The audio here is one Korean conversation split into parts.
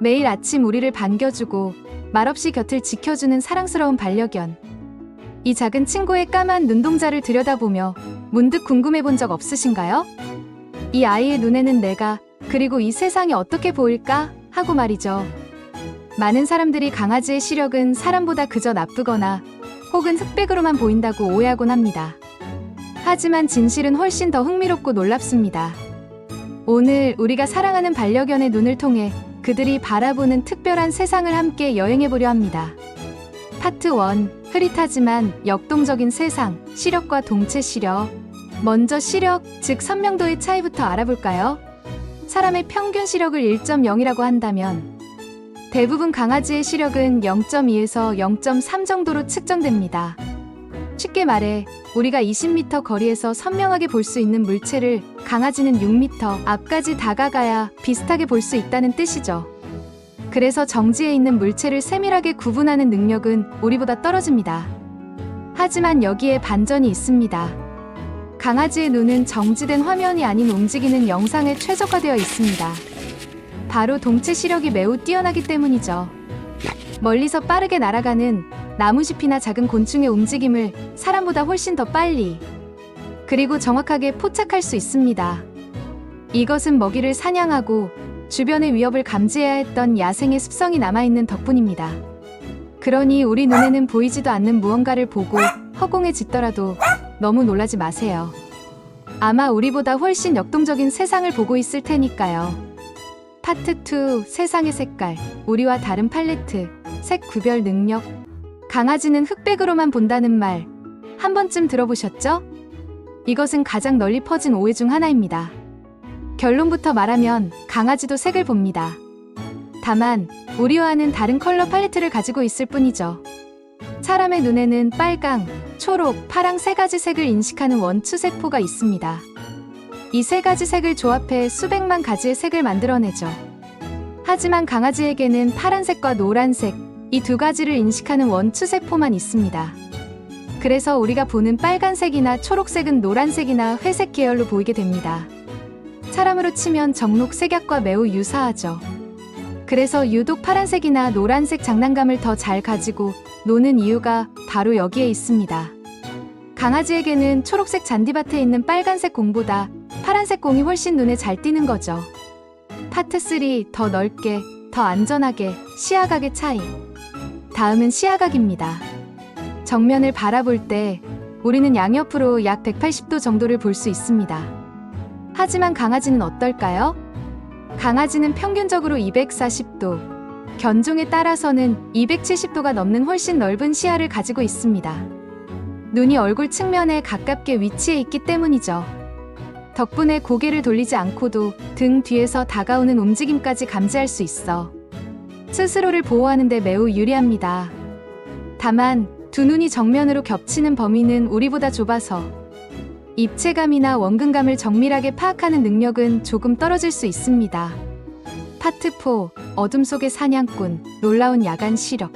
매일 아침 우리를 반겨주고 말없이 곁을 지켜주는 사랑스러운 반려견. 이 작은 친구의 까만 눈동자를 들여다보며 문득 궁금해 본 적 없으신가요? 이 아이의 눈에는 내가 그리고 이 세상이 어떻게 보일까 하고 말이죠. 많은 사람들이 강아지의 시력은 사람보다 그저 나쁘거나 혹은 흑백으로만 보인다고 오해하곤 합니다. 하지만 진실은 훨씬 더 흥미롭고 놀랍습니다. 오늘 우리가 사랑하는 반려견의 눈을 통해 그들이 바라보는 특별한 세상을 함께 여행해 보려 합니다. 파트 1 흐릿하지만 역동적인 세상 시력과 동체 시력 먼저 시력 즉 선명도의 차이부터 알아볼까요? 사람의 평균 시력을 1.0이라고 한다면 대부분 강아지의 시력은 0.2에서 0.3 정도로 측정됩니다. 쉽게 말해 우리가 20m 거리에서 선명하게 볼 수 있는 물체를 강아지는 6m 앞까지 다가가야 비슷하게 볼 수 있다는 뜻이죠. 그래서 정지에 있는 물체를 세밀하게 구분하는 능력은 우리보다 떨어집니다. 하지만 여기에 반전이 있습니다. 강아지의 눈은 정지된 화면이 아닌 움직이는 영상에 최적화되어 있습니다. 바로 동체 시력이 매우 뛰어나기 때문이죠. 멀리서 빠르게 날아가는 나무숲이나 작은 곤충의 움직임을 사람보다 훨씬 더 빨리 그리고 정확하게 포착할 수 있습니다. 이것은 먹이를 사냥하고 주변의 위협을 감지해야 했던 야생의 습성이 남아있는 덕분입니다. 그러니 우리 눈에는 보이지도 않는 무언가를 보고 허공해짓더라도 너무 놀라지 마세요. 아마 우리보다 훨씬 역동적인 세상을 보고 있을 테니까요. 파트 2 세상의 색깔 우리와 다른 팔레트 색 구별 능력 강아지는 흑백으로만 본다는 말 한 번쯤 들어보셨죠? 이것은 가장 널리 퍼진 오해 중 하나입니다. 결론부터 말하면 강아지도 색을 봅니다. 다만 우리와는 다른 컬러 팔레트를 가지고 있을 뿐이죠. 사람의 눈에는 빨강, 초록, 파랑 세 가지 색을 인식하는 원추 세포가 있습니다. 이 세 가지 색을 조합해 수백만 가지의 색을 만들어내죠. 하지만 강아지에게는 파란색과 노란색, 이 두 가지를 인식하는 원추 세포만 있습니다. 그래서 우리가 보는 빨간색이나 초록색은 노란색이나 회색 계열로 보이게 됩니다. 사람으로 치면 정록 색약과 매우 유사하죠. 그래서 유독 파란색이나 노란색 장난감을 더 잘 가지고 노는 이유가 바로 여기에 있습니다. 강아지에게는 초록색 잔디밭에 있는 빨간색 공보다 파란색 공이 훨씬 눈에 잘 띄는 거죠. 파트 3 더 넓게, 더 안전하게 시야각의 차이. 다음은 시야각입니다. 정면을 바라볼 때 우리는 양옆으로 약 180도 정도를 볼 수 있습니다. 하지만 강아지는 어떨까요? 강아지는 평균적으로 240도, 견종에 따라서는 270도가 넘는 훨씬 넓은 시야를 가지고 있습니다. 눈이 얼굴 측면에 가깝게 위치해 있기 때문이죠. 덕분에 고개를 돌리지 않고도 등 뒤에서 다가오는 움직임까지 감지할 수 있어 스스로를 보호하는 데 매우 유리합니다. 다만 두 눈이 정면으로 겹치는 범위는 우리보다 좁아서 입체감이나 원근감을 정밀하게 파악하는 능력은 조금 떨어질 수 있습니다. 파트 4 어둠 속의 사냥꾼 놀라운 야간 시력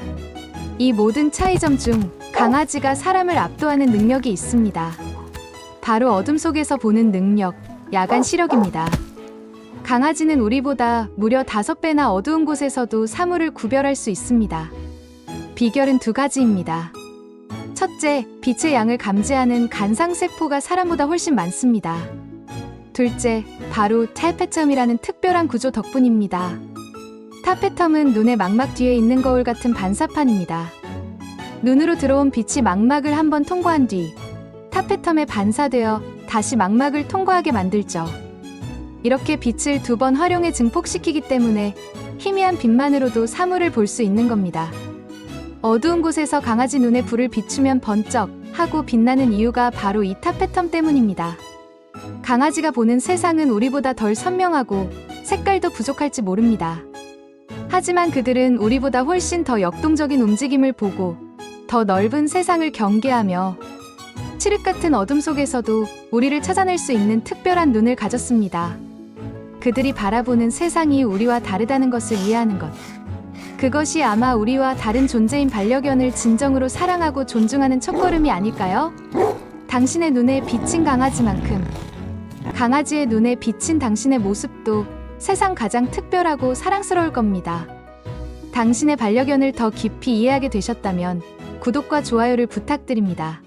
이 모든 차이점 중 강아지가 사람을 압도하는 능력이 있습니다. 바로 어둠 속에서 보는 능력, 야간 시력입니다. 강아지는 우리보다 무려 5배나 어두운 곳에서도 사물을 구별할 수 있습니다. 비결은 두 가지입니다. 첫째, 빛의 양을 감지하는 간상세포가 사람보다 훨씬 많습니다. 둘째, 바로 탈페텀이라는 특별한 구조 덕분입니다. 타페텀은 눈의 망막 뒤에 있는 거울 같은 반사판입니다. 눈으로 들어온 빛이 망막을 한번 통과한 뒤 타페텀에 반사되어 다시 망막을 통과하게 만들죠. 이렇게 빛을 두 번 활용해 증폭시키기 때문에 희미한 빛만으로도 사물을 볼 수 있는 겁니다. 어두운 곳에서 강아지 눈에 불을 비추면 번쩍 하고 빛나는 이유가 바로 이 타페텀 때문입니다. 강아지가 보는 세상은 우리보다 덜 선명하고 색깔도 부족할지 모릅니다. 하지만 그들은 우리보다 훨씬 더 역동적인 움직임을 보고 더 넓은 세상을 경계하며 칠흑 같은 어둠 속에서도 우리를 찾아낼 수 있는 특별한 눈을 가졌습니다. 그들이 바라보는 세상이 우리와 다르다는 것을 이해하는 것. 그것이 아마 우리와 다른 존재인 반려견을 진정으로 사랑하고 존중하는 첫걸음이 아닐까요? 당신의 눈에 비친 강아지만큼 강아지의 눈에 비친 당신의 모습도 세상 가장 특별하고 사랑스러울 겁니다. 당신의 반려견을 더 깊이 이해하게 되셨다면 구독과 좋아요를 부탁드립니다.